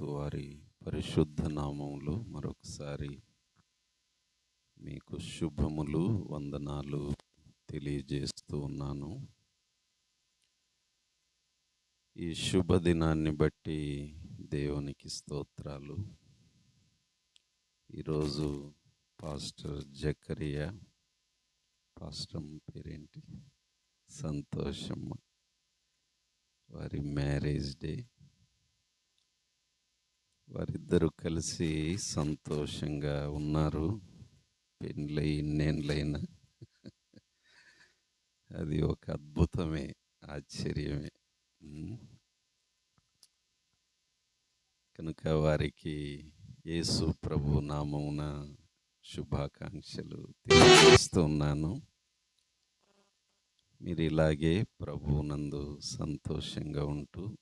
వారి పరిశుద్ధ నామములు మరొకసారి మీకు శుభములు వందనాలు తెలియజేస్తూ ఉన్నాను. ఈ శుభదినాన్ని బట్టి దేవునికి స్తోత్రాలు. ఈరోజు పాస్టర్ జకరియా పాస్టర్ పేరేంటి? సంతోషమ్మ. వారి మ్యారేజ్ డే. వారిద్దరూ కలిసి సంతోషంగా ఉన్నారు. పెళ్ళై ఇన్నేళ్ళైనా. అది ఒక అద్భుతమే ఆశ్చర్యమే. కనుక వారికి యేసు ప్రభు నామమున శుభాకాంక్షలు తెలియజేస్తున్నాను మీరు ఇలాగే ప్రభువునందు సంతోషంగా ఉంటూ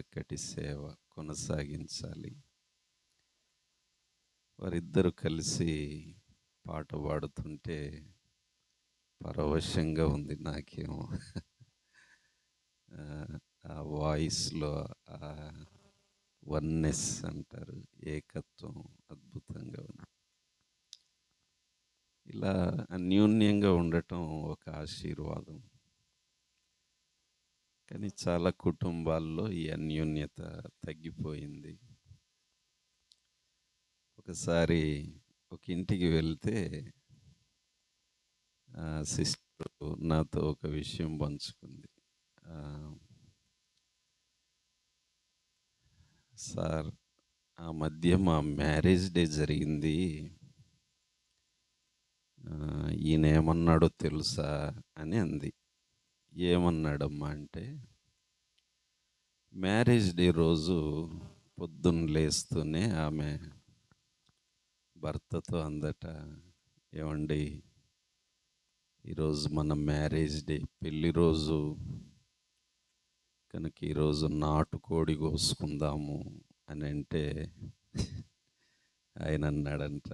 చక్కటి సేవ కొనసాగించాలి. వారిద్దరు కలిసి పాట పాడుతుంటే పరవశంగా ఉంది నాకేమో. ఆ, వాయిస్లో ఆ వన్నెస్ అంటారు. ఏకత్వం అద్భుతంగా ఉంది. ఇలా అన్యోన్యంగా ఉండటం ఒక ఆశీర్వాదం. కానీ చాలా కుటుంబాల్లో ఈ అన్యోన్యత తగ్గిపోయింది. ఒకసారి ఒక ఇంటికి వెళ్తే సిస్టర్ నాతో ఒక విషయం పంచుకుంది. సార్ ఆ మధ్య మా మ్యారేజ్ డే జరిగింది. ఈయన ఏమన్నాడో తెలుసా? అని అంది. ఏమన్నాడమ్మా అంటే మ్యారేజ్ డే రోజు పొద్దున్న లేస్తూనే ఆమె భర్తతో అందట ఏమండి ఈరోజు మన మ్యారేజ్ డే పెళ్ళి రోజు కనుక ఈరోజు నాటుకోడి కోసుకుందాము అని అంటే ఆయన అన్నాడంట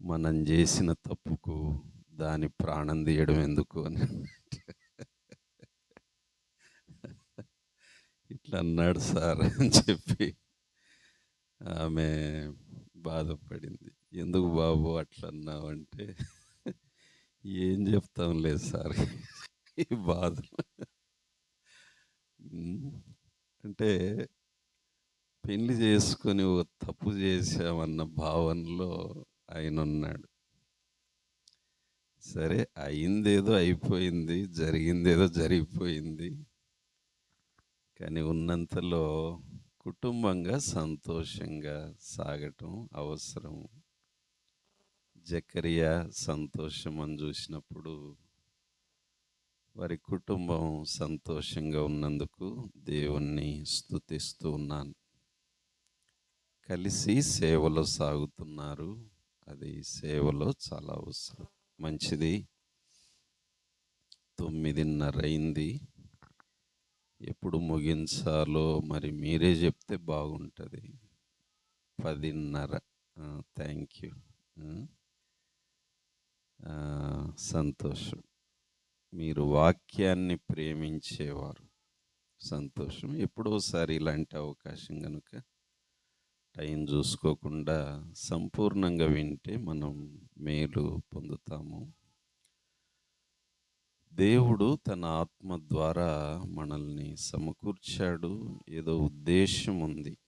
మనం చేసిన తప్పుకు దాని ప్రాణం తీయడం ఎందుకు అని. ఇట్లా అన్నాడు సార్ అని చెప్పి ఆమె బాధపడింది. ఎందుకు బాబు అట్లా అన్నావు అంటే ఏం చెప్తాం లేదు సార్ ఈ బాధ. అంటే పెళ్ళి చేసుకొని ఓ తప్పు చేశామన్న భావనలో ఆయన ఉన్నాడు. సరే అయిందేదో అయిపోయింది జరిగిందేదో జరిగిపోయింది. కానీ ఉన్నంతలో కుటుంబంగా సంతోషంగా సాగటం అవసరం. జకరియా సంతోషం అని చూసినప్పుడు వారి కుటుంబం సంతోషంగా ఉన్నందుకు దేవుణ్ణి స్తుతిస్తూ ఉన్నాను. కలిసి సేవలో సాగుతున్నారు. అది సేవలో చాలా అవసరం. మంచిది. తొమ్మిదిన్నర అయింది ఎప్పుడు ముగించాలో మరి మీరే చెప్తే బాగుంటుంది. పదిన్నర. Thank you. సంతోషం. మీరు వాక్యాన్ని ప్రేమించేవారు. సంతోషం. ఎప్పుడోసారి ఇలాంటి అవకాశం కనుక టైం చూసుకోకుండా సంపూర్ణంగా వింటే మనం మేలు పొందుతాము. దేవుడు తన ఆత్మ ద్వారా మనల్ని సమకూర్చాడు. ఏదో ఉద్దేశం ఉంది.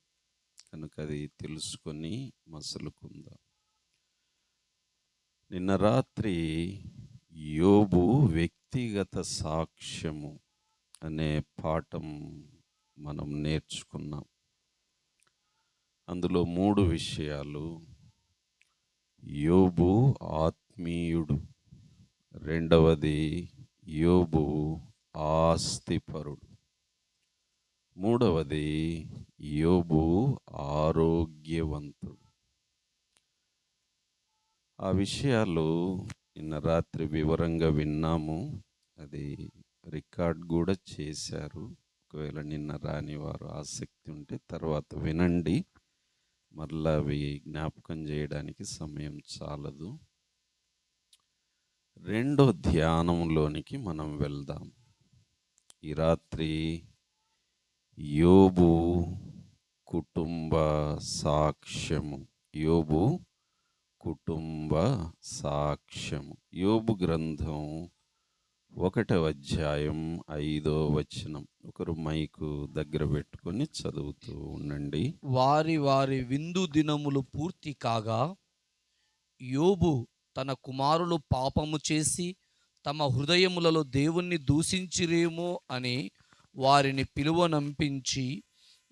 కనుక అది తెలుసుకొని మసలుకుందాం. నిన్న రాత్రి యోబు వ్యక్తిగత సాక్ష్యము అనే పాఠం మనం నేర్చుకున్నాం. అందులో మూడు విషయాలు. యోబు ఆత్మీయుడు. రెండవది యోబు ఆస్తిపరుడు. మూడవది యోబు ఆరోగ్యవంతుడు. ఆ విషయాలు నిన్న రాత్రి వివరంగా విన్నాము. అది రికార్డ్ కూడా చేశారు. ఒకవేళ నిన్న రాని వారు ఆసక్తి ఉంటే తర్వాత వినండి. మరలా అవి జ్ఞాపకం చేయడానికి సమయం చాలదు. రెండో ధ్యానంలోనికి మనం వెళ్దాం. ఈ రాత్రి యోబు కుటుంబ సాక్ష్యము. యోబు కుటుంబ సాక్ష్యము. యోబు గ్రంథం ఒకటవ అధ్యాయం ఐదో వచనం. ఒకరు మైకు దగ్గర పెట్టుకొని చదువుతూ ఉండండి. వారి వారి విందు దినములు పూర్తి కాగా యోబు తన కుమారులు పాపము చేసి తమ హృదయములలో దేవుణ్ణి దూషించిరేమో అని వారిని పిలువనంపించి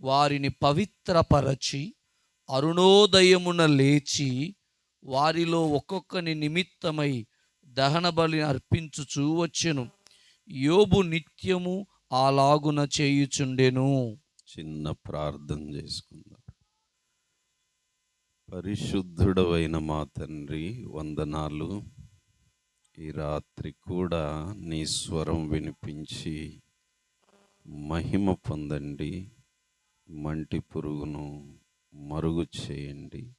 వారిని పవిత్రపరచి అరుణోదయమున లేచి వారిలో ఒక్కొక్కని నిమిత్తమై దహన బలి అర్పించుచూ వచ్చెను. యోబు నిత్యము అలాగున చేయుచుండెను. చిన్న ప్రార్థన చేసుకుందాం. పరిశుద్ధుడవైన మా తండ్రి వందనాలు. ఈ రాత్రి కూడా నీ స్వరం వినిపించి మహిమ పొందండి. మంటి పురుగును మరుగు చేయండి.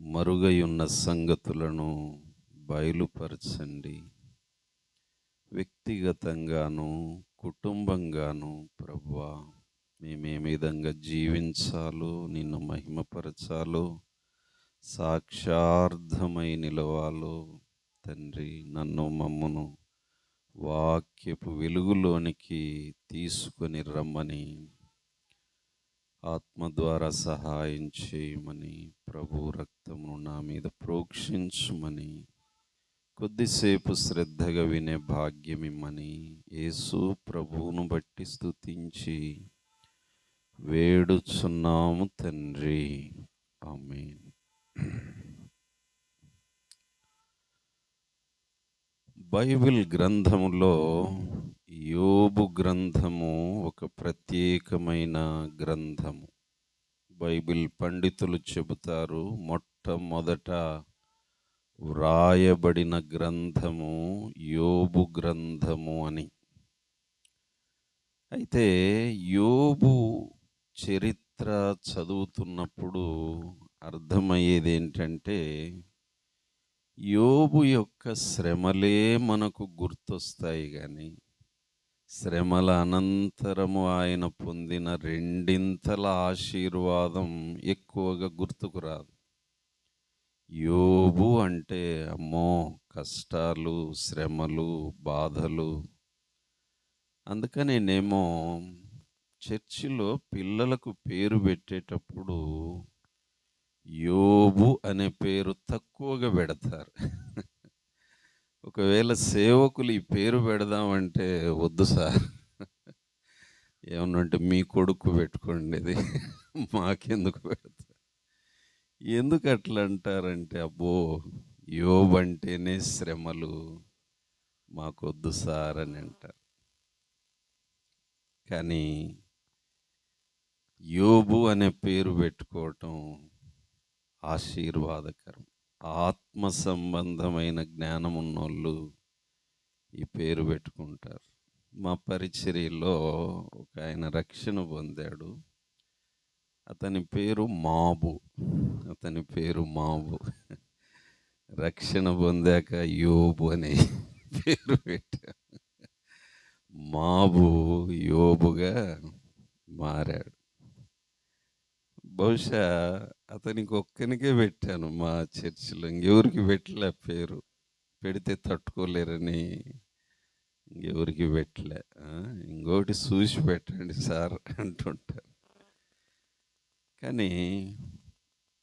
మరుగయున్న సంగతులను బయలుపరచండి. వ్యక్తిగతంగాను కుటుంబంగాను ప్రభా మేమే విధంగా జీవించాలో నిన్ను మహిమపరచాలో సాక్షార్థమై నిలవాలో తండ్రి నన్ను మమ్మును వాక్యపు వెలుగులోనికి తీసుకొని రమ్మని ఆత్మ ద్వారా సహాయం చేయమని ప్రభు రక్తమును నా మీద ప్రోక్షించుమని కొద్దిసేపు శ్రద్ధగా వినే భాగ్యం ఇమ్మని యేసు ప్రభువును బట్టి స్థుతించి వేడుచున్నాము తండ్రి. ఆమె బైబిల్ గ్రంథములో యోబు గ్రంథము ఒక ప్రత్యేకమైన గ్రంథము. బైబిల్ పండితులు చెబుతారు మొట్టమొదట వ్రాయబడిన గ్రంథము యోబు గ్రంథము అని. అయితే యోబు చరిత్ర చదువుతున్నప్పుడు అర్థమయ్యేది ఏంటంటే యోబు యొక్క శ్రమలే మనకు గుర్తొస్తాయి కానీ శ్రమల అనంతరము ఆయన పొందిన రెండింతల ఆశీర్వాదం ఎక్కువగా గుర్తుకు రాదు. యోబు అంటే అమ్మో! కష్టాలు శ్రమలు బాధలు. అందుకని నేమో చర్చిలో పిల్లలకు పేరు పెట్టేటప్పుడు యోబు అనే పేరు తక్కువగా పెడతారు. ఒకవేళ సేవకులు ఈ పేరు పెడదామంటే వద్దు సార్. ఏమన్నంటే మీ కొడుకు పెట్టుకోండి ఇది మాకెందుకు పెడతారు? ఎందుకు అట్లా అంటారంటే అబ్బో యోబంటేనే శ్రమలు మాకొద్దు సార్ అని అంటారు. కానీ యోబు అనే పేరు పెట్టుకోవటం ఆశీర్వాదకరం. ఆత్మ సంబంధమైన జ్ఞానం ఉన్నోళ్ళు ఈ పేరు పెట్టుకుంటారు. మా పరిచర్యలో ఒక ఆయన రక్షణ పొందాడు. అతని పేరు మాబు. అతని పేరు మాబు. రక్షణ పొందాక యోబు అనే పేరు పెట్టా మాబు యోబుగా మారాడు. బహుశా అతనికి ఒక్కనికే పెట్టాను మా చర్చిలో. ఇంకెవరికి పెట్టలే పేరు. పెడితే తట్టుకోలేరని ఇంకెవరికి పెట్టలే. ఇంకోటి చూసి పెట్టండి సార్ అంటుంటారు. కానీ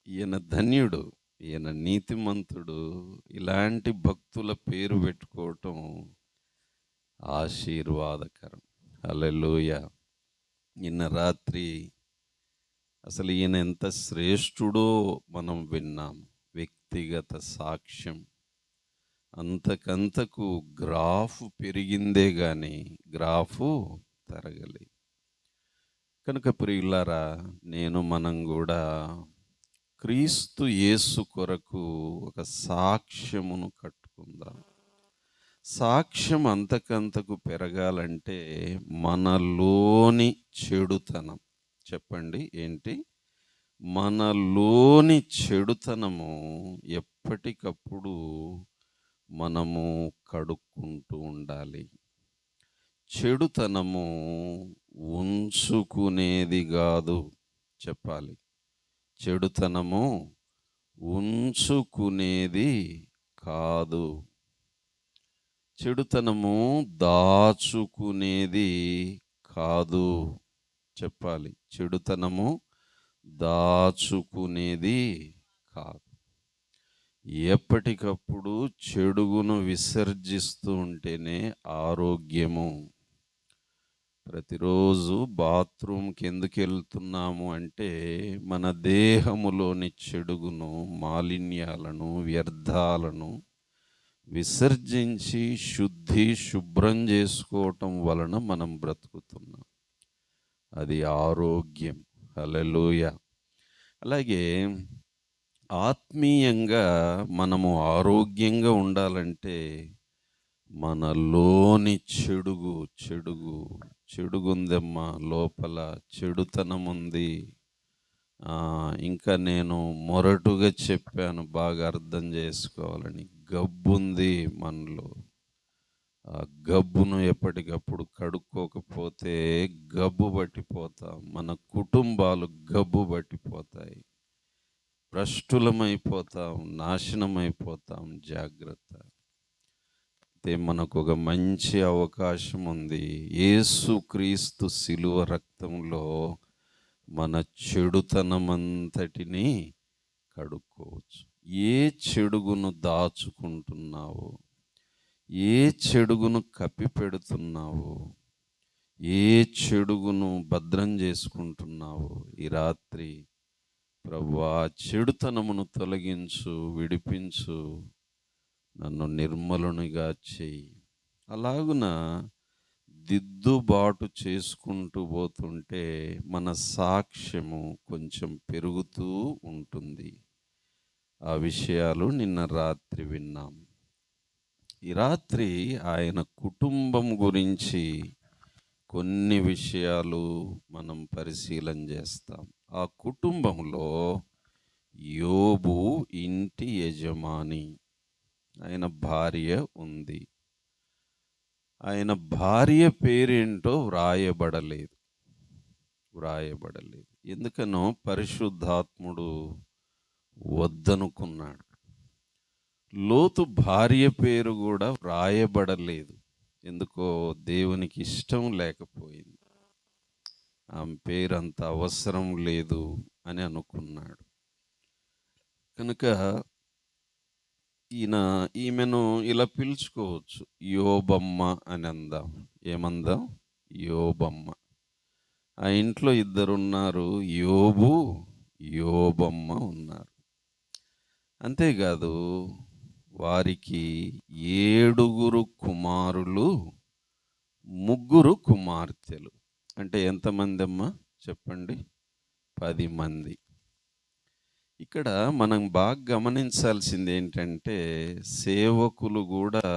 ఈయన ధన్యుడు ఈయన నీతిమంతుడు ఇలాంటి భక్తుల పేరు పెట్టుకోవటం ఆశీర్వాదకరం. అలెలుయ నిన్న రాత్రి అసలు ఈయన ఎంత శ్రేష్ఠుడో మనం విన్నాం. వ్యక్తిగత సాక్ష్యం. అంతకంతకు గ్రాఫ్ పెరిగిందే కానీ గ్రాఫు తరగలేదు. కనుక ప్రియులారా నేను మనం కూడా క్రీస్తు యేసు కొరకు ఒక సాక్ష్యమును కట్టుకుందాం. సాక్ష్యం అంతకంతకు పెరగాలంటే మనలోని చెడుతనం. చెప్పండి ఏంటి? మనలోని చెడుతనము ఎప్పటికప్పుడు మనము కడుక్కుంటూ ఉండాలి. చెడుతనము ఉంచుకునేది కాదు చెప్పాలి. చెడుతనము ఉంచుకునేది కాదు. చెడుతనము దాచుకునేది కాదు చెప్పాలి. చెడుతనము దాచుకునేది కాదు. ఎప్పటికప్పుడు చెడుగును విసర్జిస్తూ ఉంటేనే ఆరోగ్యము. ప్రతిరోజు బాత్రూమ్కి ఎందుకు వెళ్తున్నాము అంటే మన దేహములోని చెడుగును మాలిన్యాలను వ్యర్థాలను విసర్జించి శుద్ధి శుభ్రం చేసుకోవటం వలన మనం బ్రతుకుతున్నాం. అది ఆరోగ్యం. అలలోయ అలాగే ఆత్మీయంగా మనము ఆరోగ్యంగా ఉండాలంటే మనలోని చెడుగు చెడుగు చెడుగుందెమ్మ లోపల చెడుతనం ఉంది ఇంకా నేను మొరటుగా చెప్పాను బాగా అర్థం చేసుకోవాలని. గబ్బుంది మనలో. ఆ గబ్బును ఎప్పటికప్పుడు కడుక్కోకపోతే గబ్బు పట్టిపోతాం. మన కుటుంబాలు గబ్బు పట్టిపోతాయి. భ్రష్టులమైపోతాం నాశనమైపోతాం. జాగ్రత్త. అయితే మనకు ఒక మంచి అవకాశం ఉంది యేసుక్రీస్తు శిలువ రక్తంలో మన చెడుతనమంతటిని కడుక్కోవచ్చు. ఏ చెడుగును దాచుకుంటున్నావో ఏ చెడుగును కప్పిపెడుతున్నావో ఏ చెడుగును భద్రం చేసుకుంటున్నావో ఈ రాత్రి ప్రభువా చెడుతనమును తొలగించు విడిపించు నన్ను నిర్మలునిగా చేయి. అలాగున దిద్దుబాటు చేసుకుంటూ పోతుంటే మన సాక్ష్యము కొంచెం పెరుగుతూ ఉంటుంది. ఆ విషయాలు నిన్న రాత్రి విన్నాం. ఈ రాత్రి ఆయన కుటుంబం గురించి కొన్ని విషయాలు మనం పరిశీలన చేస్తాం. ఆ కుటుంబంలో యోబు ఇంటి యజమాని ఆయన భార్య ఉంది. ఆయన భార్య పేరేంటో వ్రాయబడలేదు. వ్రాయబడలేదు. ఎందుకనో పరిశుద్ధాత్ముడు వద్దనుకున్నాడు. లోతు భార్య పేరు కూడా వ్రాయబడలేదు. ఎందుకో దేవునికి ఇష్టం లేకపోయింది. ఆమె పేరు అంత అవసరం లేదు అని అనుకున్నాడు. కనుక ఈయన ఈమెను ఇలా పిలుచుకోవచ్చు. యోబమ్మ అని అందాం. ఏమందాం? యోబమ్మ. ఆ ఇంట్లో ఇద్దరు ఉన్నారు యోబు యోబమ్మ ఉన్నారు. అంతేకాదు వారికి ఏడుగురు కుమారులు ముగ్గురు కుమార్తెలు. అంటే ఎంతమంది అమ్మా? చెప్పండి. పది మంది. ఇక్కడ మనం బాగా గమనించాల్సింది ఏంటంటే సేవకులు కూడా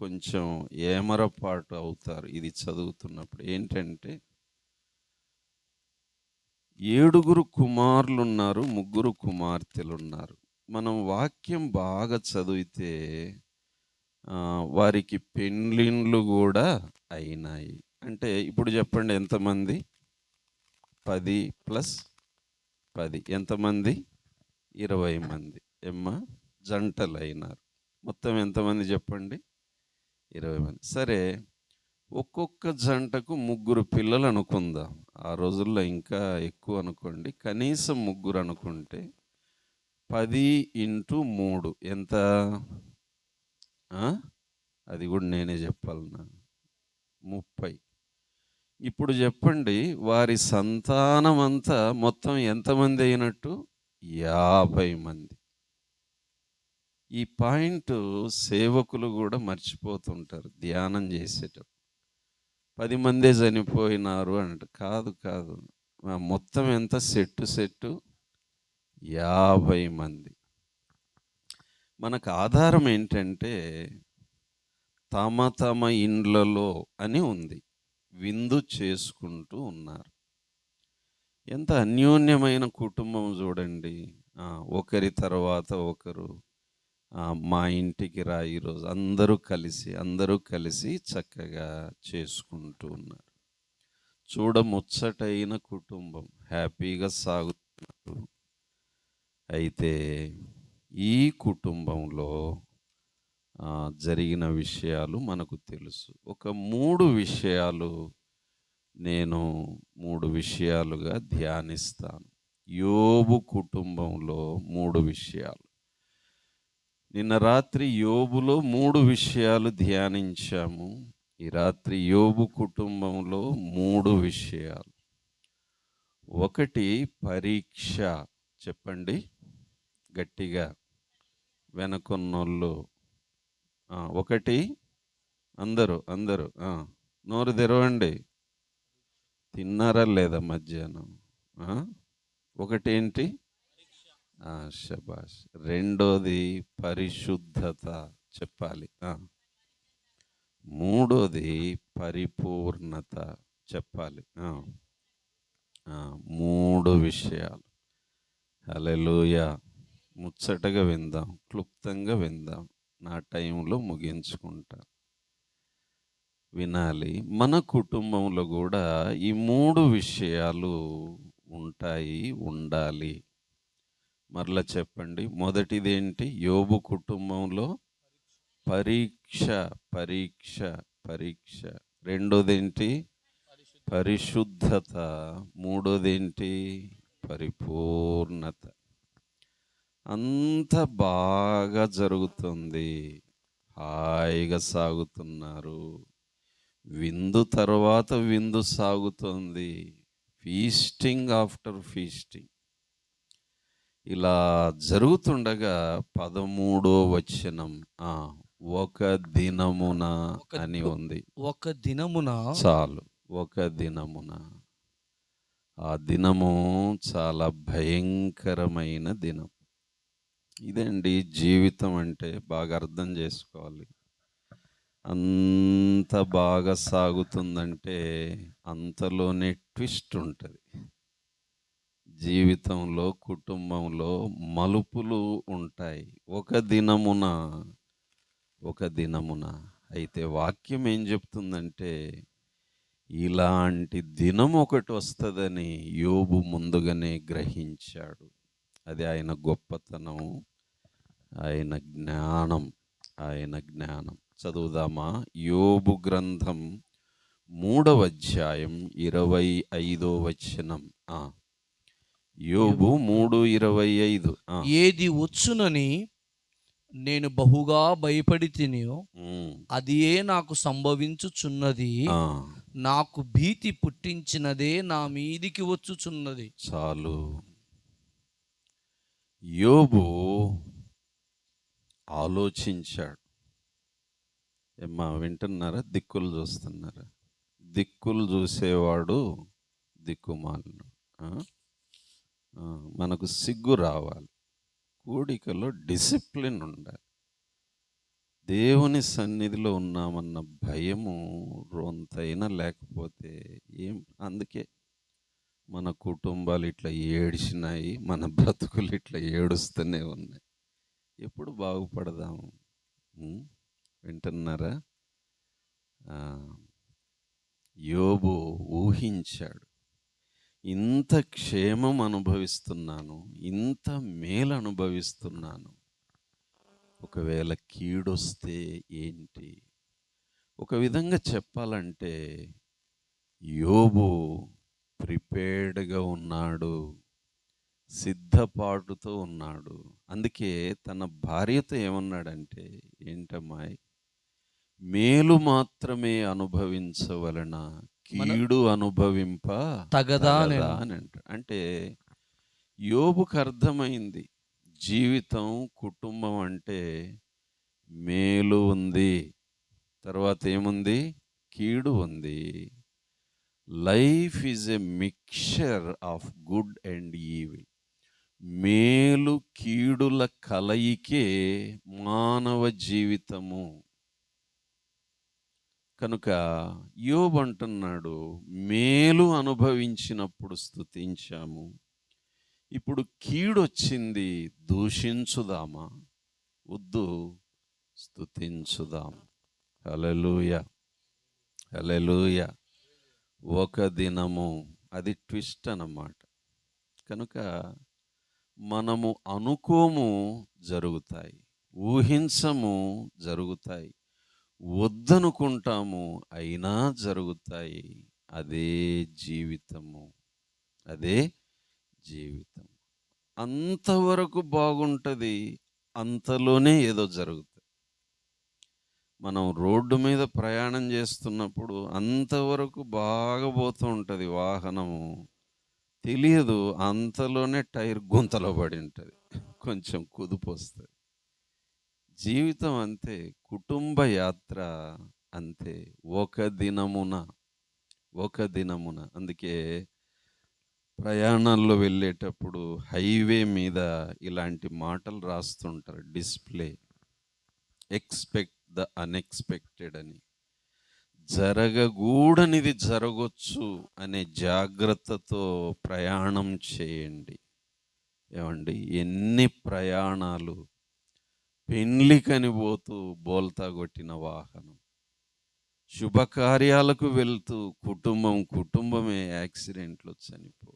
కొంచెం ఏమరపాటు అవుతారు ఇది చదువుతున్నప్పుడు. ఏంటంటే ఏడుగురు కుమారులు ఉన్నారు ముగ్గురు కుమార్తెలు ఉన్నారు మనం వాక్యం బాగా చదివితే వారికి పెండ్లిండ్లు కూడా అయినాయి. అంటే ఇప్పుడు చెప్పండి ఎంతమంది? పది ప్లస్ పది. ఎంతమంది? ఇరవై మంది. ఎమ్మ? జంటలైనారు. మొత్తం ఎంతమంది చెప్పండి? ఇరవై మంది. సరే ఒక్కొక్క జంటకు ముగ్గురు పిల్లలు అనుకుందాం. ఆ రోజుల్లో ఇంకా ఎక్కువ అనుకోండి. కనీసం ముగ్గురు అనుకుంటే పది ఇంటూ మూడు. ఎంత? అది కూడా నేనే చెప్పాలన్నా. ముప్పై. ఇప్పుడు చెప్పండి వారి సంతానం అంతా మొత్తం ఎంతమంది అయినట్టు? యాభై మంది. ఈ పాయింట్ సేవకులు కూడా మర్చిపోతుంటారు ధ్యానం చేసేటప్పుడు. పది మందే చనిపోయినారు అంట. కాదు కాదు. మొత్తం ఎంత? సెట్టు సెట్టు యాభై మంది. మనకు ఆధారం ఏంటంటే తమ తమ ఇండ్లలో అని ఉంది. విందు చేసుకుంటూ ఉన్నారు. ఎంత అన్యోన్యమైన కుటుంబం చూడండి. ఒకరి తర్వాత ఒకరు మా ఇంటికి రా ఈరోజు అందరూ కలిసి అందరూ కలిసి చక్కగా చేసుకుంటూ ఉన్నారు. చూడముచ్చటైన కుటుంబం హ్యాపీగా సాగుతున్నారు. అయితే ఈ కుటుంబంలో జరిగిన విషయాలు మనకు తెలుసు. ఒక మూడు విషయాలు నేను మూడు విషయాలుగా ధ్యానిస్తాను. యోబు కుటుంబంలో మూడు విషయాలు. నిన్న రాత్రి యోబులో మూడు విషయాలు ధ్యానించాము. ఈ రాత్రి యోబు కుటుంబంలో మూడు విషయాలు. ఒకటి పరీక్ష. చెప్పండి. గట్టిగా వెనకొన్నోళ్ళు. ఒకటి అందరూ అందరూ నోరు తెరవండి. తిన్నారా లేదా మధ్యాహ్నం? ఒకటేంటి? ఆ, శబాష్. రెండోది పరిశుద్ధత చెప్పాలి. మూడోది పరిపూర్ణత చెప్పాలి. మూడు విషయాలు. హల్లెలూయ. ముచ్చటగా విందాం క్లుప్తంగా విందాం. నా టైంలో ముగించుకుంటా. వినాలి. మన కుటుంబంలో కూడా ఈ మూడు విషయాలు ఉంటాయి ఉండాలి. మరలా చెప్పండి. మొదటిదేంటి? యోబు కుటుంబంలో పరీక్ష పరీక్ష పరీక్ష. రెండోదేంటి? పరిశుద్ధత. మూడోదేంటి? పరిపూర్ణత. అంత బాగా జరుగుతుంది. హాయిగా సాగుతున్నారు. విందు తర్వాత విందు సాగుతోంది. Feasting after feasting. ఇలా జరుగుతుండగా పదమూడో వచనం ఆ ఒక దినమున అని ఉంది. ఒక దినమున? చాలు ఒక దినమున. ఆ దినము చాలా భయంకరమైన దినం. ఇదండి జీవితం అంటే బాగా అర్థం చేసుకోవాలి. అంత బాగా సాగుతుందంటే అంతలోనే ట్విస్ట్ ఉంటుంది. జీవితంలో కుటుంబంలో మలుపులు ఉంటాయి. ఒక దినమున ఒక దినమున. అయితే వాక్యం ఏం చెప్తుందంటే ఇలాంటి దినం ఒకటి వస్తుందని యోబు ముందుగానే గ్రహించాడు. అది ఆయన గొప్పతనం ఆయన జ్ఞానం ఆయన జ్ఞానం. చదువుదామా యోబు గ్రంథం మూడవ అధ్యాయం ఇరవై ఐదో వచనం ఆ. యోబు మూడు ఇరవై ఐదు. ఏది వచ్చునని నేను బహుగా భయపడి తినియో ఉమ్. అది ఏ నాకు సంభవించుచున్నది. నాకు భీతి పుట్టించినదే నా మీదికి వచ్చుచున్నది చాలు యోబు ఆలోచించాడు మా వింటున్నారా? దిక్కులు చూస్తున్నారా? దిక్కులు చూసేవాడు దిక్కుమాలను మనకు సిగ్గు రావాలి. కూడికలో డిసిప్లిన్ ఉండాలి. దేవుని సన్నిధిలో ఉన్నామన్న భయము రొంతైనా లేకపోతే ఏం? అందుకే మన కుటుంబాలు ఇట్లా ఏడిచినాయి మన బ్రతుకులు ఇట్లా ఏడుస్తూనే ఉన్నాయి. ఎప్పుడు బాగుపడదాము వింటున్నారా? యోబు ఊహించాడు ఇంత క్షేమం అనుభవిస్తున్నాను ఇంత మేలు అనుభవిస్తున్నాను ఒకవేళ కీడొస్తే ఏంటి? ఒక విధంగా చెప్పాలంటే యోబు ప్రిపేర్డ్గా ఉన్నాడు సిద్ధపాటుతో ఉన్నాడు. అందుకే తన భార్యతో ఏమన్నాడంటే ఏంటమ్మాయి మేలు మాత్రమే అనుభవించవలన కీడు అనుభవింప తగదా. అని అంటే. యోబుకు అర్థమైంది జీవితం కుటుంబం అంటే మేలు ఉంది. తర్వాత ఏముంది? కీడు ఉంది. Life is a mixture of good and evil. మేలు కీడుల కలయికే మానవ జీవితము. కనుక యోబు అంటున్నాడు మేలు అనుభవించినప్పుడు స్థుతించాము ఇప్పుడు కీడొచ్చింది దూషించుదామా? వద్దు స్థుతించుదాం హలలుయ హలలుయ ఒక దినము అది ట్విస్ట్ అన్నమాట. కనుక మనము అనుకోము జరుగుతాయి. ఊహించము జరుగుతాయి. వద్దనుకుంటాము అయినా జరుగుతాయి. అదే జీవితము. అదే జీవితం అంతవరకు బాగుంటుంది అంతలోనే ఏదో జరుగుతుంది మనం రోడ్డు మీద ప్రయాణం చేస్తున్నప్పుడు అంతవరకు బాగా పోతూ ఉంటుంది వాహనము. తెలియదు అంతలోనే టైర్ గుంతలో పడి ఉంటుంది. కొంచెం కుదుపు వస్తుంది. జీవితం అంతే కుటుంబ యాత్ర అంతే. ఒక దినమున ఒక దినమున. అందుకే ప్రయాణాల్లో వెళ్ళేటప్పుడు హైవే మీద ఇలాంటి మాటలు రాస్తుంటారు. డిస్ప్లే. ఎక్స్పెక్ట్ ద అన్ఎక్స్పెక్టెడ్ అని. జరగకూడనిది జరగొచ్చు అనే జాగ్రత్తతో ప్రయాణం చేయండి. ఏమండి? ఎన్ని ప్రయాణాలు పెండ్లికని పోతూ బోల్తా కొట్టిన వాహనం. శుభకార్యాలకు వెళ్తూ కుటుంబం కుటుంబమే యాక్సిడెంట్లో చనిపో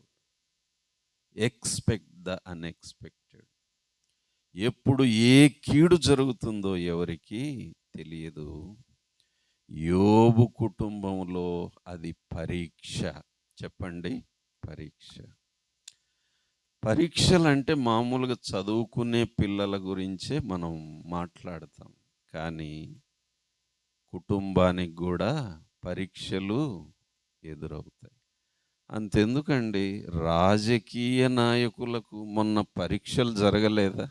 ఎక్స్పెక్ట్ ద అన్ఎక్స్పెక్టెడ్. ఎప్పుడు ఏ కీడు జరుగుతుందో ఎవరికి తెలియదు. యోబు కుటుంబంలో అది పరీక్ష. చెప్పండి పరీక్ష. పరీక్షలు అంటే మామూలుగా చదువుకునే పిల్లల గురించే మనం మాట్లాడతాం. కానీ కుటుంబానికి కూడా పరీక్షలు ఎదురవుతాయి. అంతెందుకండి? రాజకీయ నాయకులకు మొన్న పరీక్షలు జరగలేదా?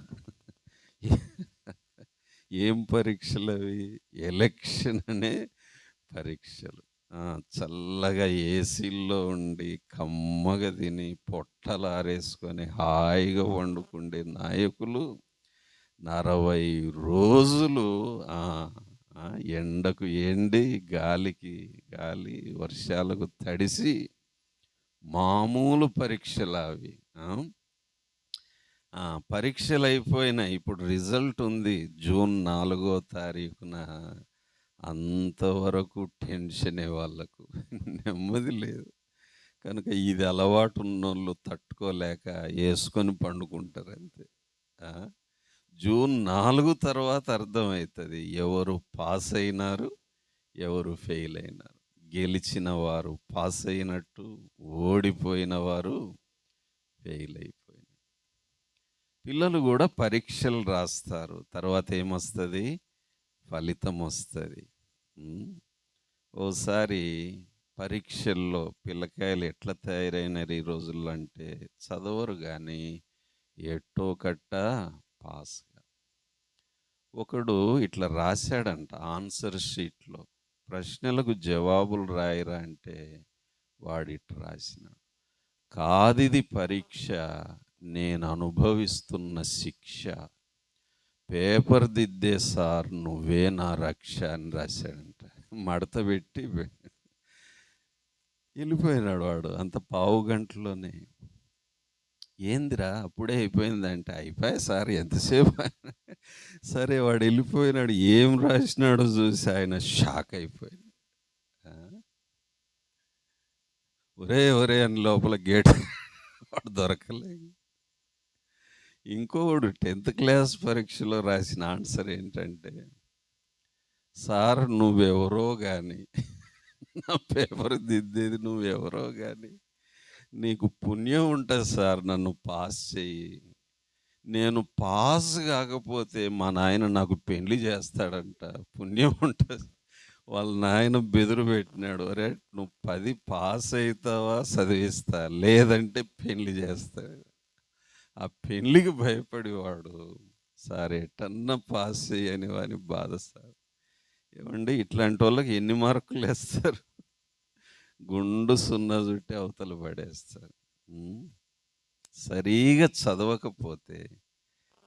ఏం పరీక్షలు అవి ఎలక్షన్ అనే పరీక్షలు. చల్లగా ఏసీల్లో ఉండి కమ్మగా తిని పొట్టలారేసుకొని హాయిగా వండుకుండే నాయకులు నలభై రోజులు ఎండకు ఎండి గాలికి గాలి వర్షాలకు తడిసి మామూలు పరీక్షలు అవి పరీక్షలు అయిపోయినాయి ఇప్పుడు రిజల్ట్ ఉంది జూన్ నాలుగో తారీఖున. అంతవరకు టెన్షనే వాళ్ళకు. నెమ్మది లేదు. కనుక ఇది అలవాటు ఉన్నోళ్ళు తట్టుకోలేక వేసుకొని పండుకుంటారు అంతే. జూన్ నాలుగు తర్వాత అర్థమవుతుంది ఎవరు పాస్ అయినారు ఎవరు ఫెయిల్ అయినారు. గెలిచిన వారు పాస్ అయినట్టు ఓడిపోయిన వారు ఫెయిల్ అయిపోయినారు. పిల్లలు కూడా పరీక్షలు రాస్తారు. తర్వాత ఏమొస్తుంది? ఫలితం వస్తుంది. ఓసారి పరీక్షల్లో పిల్లకాయలు ఎట్లా తయారైనారు ఈ రోజుల్లో అంటే చదవరు కానీ ఎట్టో కట్ట పాస్గా ఒకడు ఇట్లా రాశాడంట ఆన్సర్ షీట్లో. ప్రశ్నలకు జవాబులు రాయరా అంటే వాడు రాసినాడు కాదిది పరీక్ష నేను అనుభవిస్తున్న శిక్ష. పేపర్ దిద్దే సార్ నువ్వే నా రక్ష అని రాశాడంట. మడత పెట్టి వెళ్ళిపోయినాడు వాడు. అంత పావు గంటలోనే. ఏందిరా అప్పుడే అయిపోయిందంటే. అయిపోయి సార్ ఎంతసేపు? సరే వాడు వెళ్ళిపోయినాడు. ఏం రాసినాడో చూసి ఆయన షాక్ అయిపోయాడు. ఒరే ఒరే అని లోపల గేట్ వాడు దొరకలేదు ఇంకోడు టెన్త్ క్లాస్ పరీక్షలో రాసిన ఆన్సర్ ఏంటంటే సార్ నువ్వెవరో కానీ నా పేపర్ దిద్దేది నువ్వెవరో కానీ నీకు పుణ్యం ఉంటుంది సార్ నన్ను పాస్ చెయ్యి. నేను పాస్ కాకపోతే మా నాయన నాకు పెళ్ళి చేస్తాడంట పుణ్యం ఉంటుంది. వాళ్ళ నాయన బెదురు పెట్టినాడు అరే నువ్వు పది పాస్ అవుతావా చదివిస్తా లేదంటే పెళ్ళి చేస్తాడు ఆ పెళ్ళికి భయపడి వాడు సార్ ఎటన్నా పాస్ చేయని వాని బాధ సార్. ఏమండి ఇట్లాంటి వాళ్ళకి ఎన్ని మార్కులు వేస్తారు? గుండు సున్నా చుట్టి అవతలు పడేస్తారు. సరిగా చదవకపోతే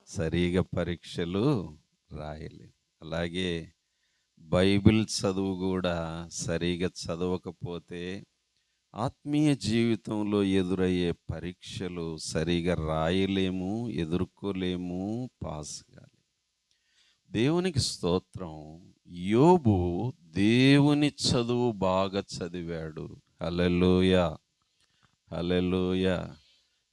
సరిగా పరీక్షలు రాయలే. అలాగే బైబిల్ చదువు కూడా సరిగా చదవకపోతే ఆత్మీయ జీవితంలో ఎదురయ్యే పరీక్షలు సరిగా రాయలేము ఎదుర్కోలేము పాస్ కాలేము. దేవునికి స్తోత్రం. యోబు దేవుని చదువు బాగా చదివాడు. హలలోయ హలలోయ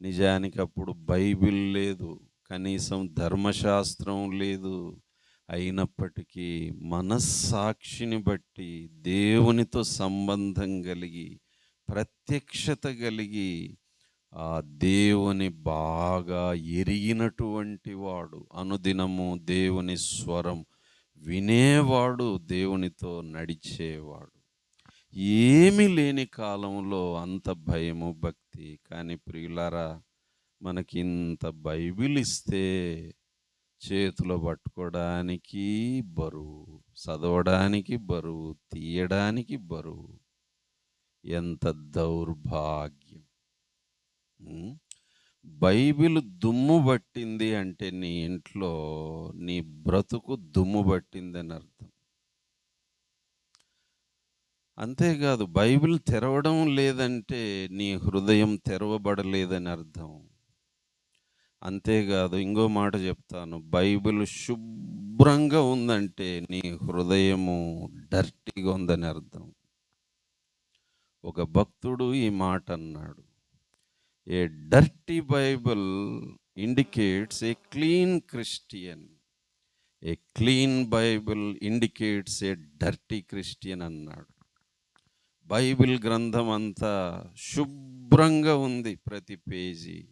నిజానికి అప్పుడు బైబిల్ లేదు కనీసం ధర్మశాస్త్రం లేదు. అయినప్పటికీ మనస్సాక్షిని బట్టి దేవునితో సంబంధం కలిగి ప్రత్యక్షత కలిగి ఆ దేవుని బాగా ఎరిగినటువంటి వాడు అనుదినము దేవుని స్వరం వినేవాడు దేవునితో నడిచేవాడు. ఏమీ లేని కాలంలో అంత భయము భక్తి. కానీ ప్రియులారా మనకి ఇంత బైబిల్ ఇస్తే చేతిలో పట్టుకోవడానికి బరువు చదవడానికి బరువు తీయడానికి బరువు. ఎంత దౌర్భాగ్యం. బైబిల్ దుమ్ము పట్టింది అంటే నీ ఇంట్లో నీ బ్రతుకు దుమ్ము పట్టిందని అర్థం. అంతేకాదు బైబిల్ తెరవడం లేదంటే నీ హృదయం తెరవబడలేదని అర్థం. అంతేకాదు ఇంకో మాట చెప్తాను. బైబిల్ శుభ్రంగా ఉందంటే నీ హృదయము డర్టీగా ఉందని అర్థం. ఒక భక్తుడు ఈ మాట అన్నాడు. A dirty Bible indicates a clean Christian. A clean Bible indicates a dirty Christian అన్నాడు. బైబిల్ గ్రంథం అంతా శుభ్రంగా ఉంది ప్రతి పేజీ.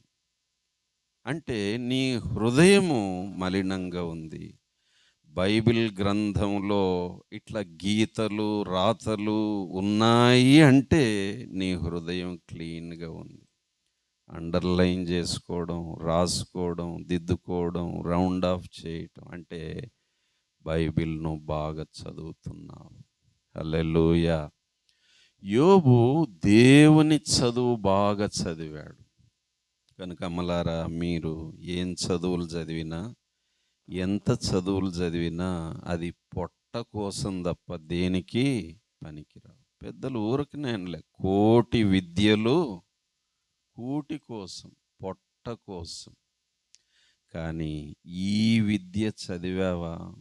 అంటే నీ హృదయము మలినంగా ఉంది. బైబిల్ గ్రంథంలో ఇట్లా గీతలు రాతలు ఉన్నాయి అంటే నీ హృదయం క్లీన్గా ఉంది. అండర్లైన్ చేసుకోవడం రాసుకోవడం దిద్దుకోవడం రౌండ్ ఆఫ్ చేయటం అంటే బైబిల్ను బాగా చదువుతున్నావు. అల్లెలుయ యోబు దేవుని చదువు బాగా చదివాడు. కనుక అమ్మలారా మీరు ఏం చదువులు చదివినా ఎంత చదువులు చదివినా అది పొట్ట కోసం తప్ప దేనికి పనికిరావు. పెద్దలు ఊరకనేనులే కోటి విద్యలు కూటి కోసం పొట్ట కోసం. కానీ ఈ విద్య చదివావా?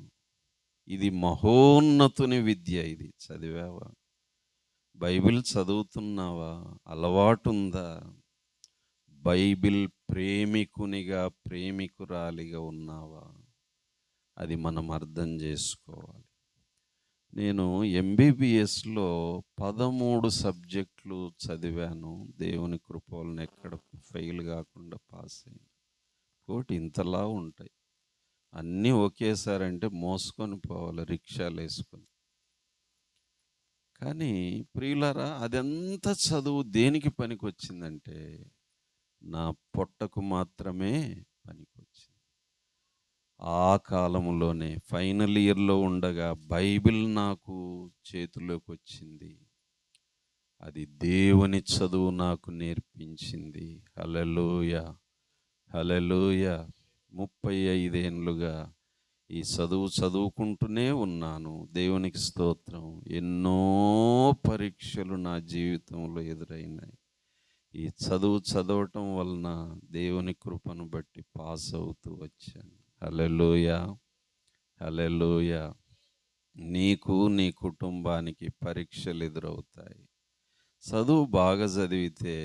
ఇది మహోన్నతుని విద్య ఇది చదివావా? బైబిల్ చదువుతున్నావా? అలవాటుందా? బైబిల్ ప్రేమికునిగా ప్రేమికురాలిగా ఉన్నావా? అది మనం అర్థం చేసుకోవాలి. నేను ఎంబీబీఎస్లో పదమూడు సబ్జెక్టులు చదివాను. దేవుని కృపలను ఎక్కడ ఫెయిల్ కాకుండా పాస్ అయ్యాను కోటి ఇంతలా ఉంటాయి. అన్నీ ఒకేసారి అంటే మోసుకొని పోవాలి రిక్షాలు వేసుకొని. కానీ ప్రియులారా అదంతా చదువు దేనికి పనికొచ్చిందంటే నా పొట్టకు మాత్రమే పనికొచ్చింది. ఆ కాలంలోనే ఫైనల్ ఇయర్లో ఉండగా బైబిల్ నాకు చేతిలోకి వచ్చింది అది దేవుని చదువు నాకు నేర్పించింది. హలలోయ హలలోయ ముప్పై ఐదేండ్లుగా ఈ చదువు చదువుకుంటూనే ఉన్నాను. దేవునికి స్తోత్రం. ఎన్నో పరీక్షలు నా జీవితంలో ఎదురైనాయి. ఈ చదువు చదవటం వలన దేవుని కృపను బట్టి పాస్ అవుతూ వచ్చాను. హలెలోయ హలెలోయ నీకు నీ కుటుంబానికి పరీక్షలు ఎదురవుతాయి. చదువు బాగా చదివితే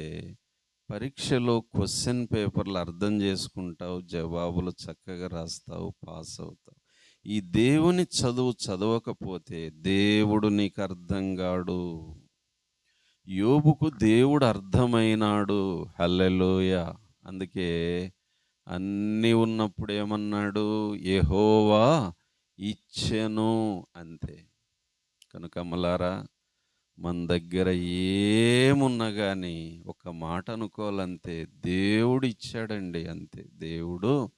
పరీక్షలో క్వశ్చన్ పేపర్లు అర్థం చేసుకుంటావు జవాబులు చక్కగా రాస్తావు పాస్ అవుతావు. ఈ దేవుని చదువు చదవకపోతే దేవుడు నీకు అర్థం కాడు. యోబుకు దేవుడు అర్థమైనాడు. హల్లెలోయ. అందుకే అన్నీ ఉన్నప్పుడు ఏమన్నాడు? యెహోవా ఇచ్చెను అంతే. కనుక మలారా మన దగ్గర ఏమున్నా కానీ ఒక మాట అనుకోవాలంతే. దేవుడు ఇచ్చాడండి అంతే. దేవుడు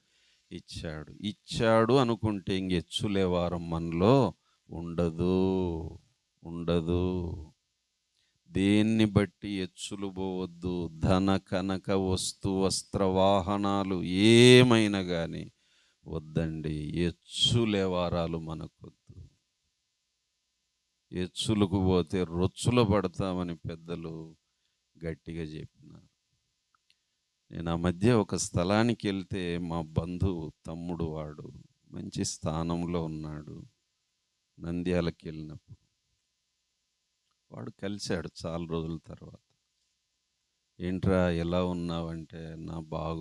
ఇచ్చాడు. ఇచ్చాడు అనుకుంటే ఇంకెచ్చులే వారం మనలో. ఉండదు. ఉండదు. దేన్ని బట్టి ఎచ్చులు పోవద్దు ధన కనక వస్తు వస్త్ర వాహనాలు ఏమైనా కానీ వద్దండి. ఎచ్చులేవారాలు మనకొద్దు. ఎచ్చులకు పోతే రొచ్చులు పడతామని పెద్దలు గట్టిగా చెప్పినారు. నేను ఆ మధ్య ఒక స్థలానికి వెళ్తే మా బంధువు తమ్ముడు వాడు మంచి స్థానంలో ఉన్నాడు. నంద్యాలకు వెళ్ళినప్పుడు. వాడు కలిశాడు చాలా రోజుల తర్వాత. ఏంట్రా ఎలా ఉన్నావంటే నా బాగు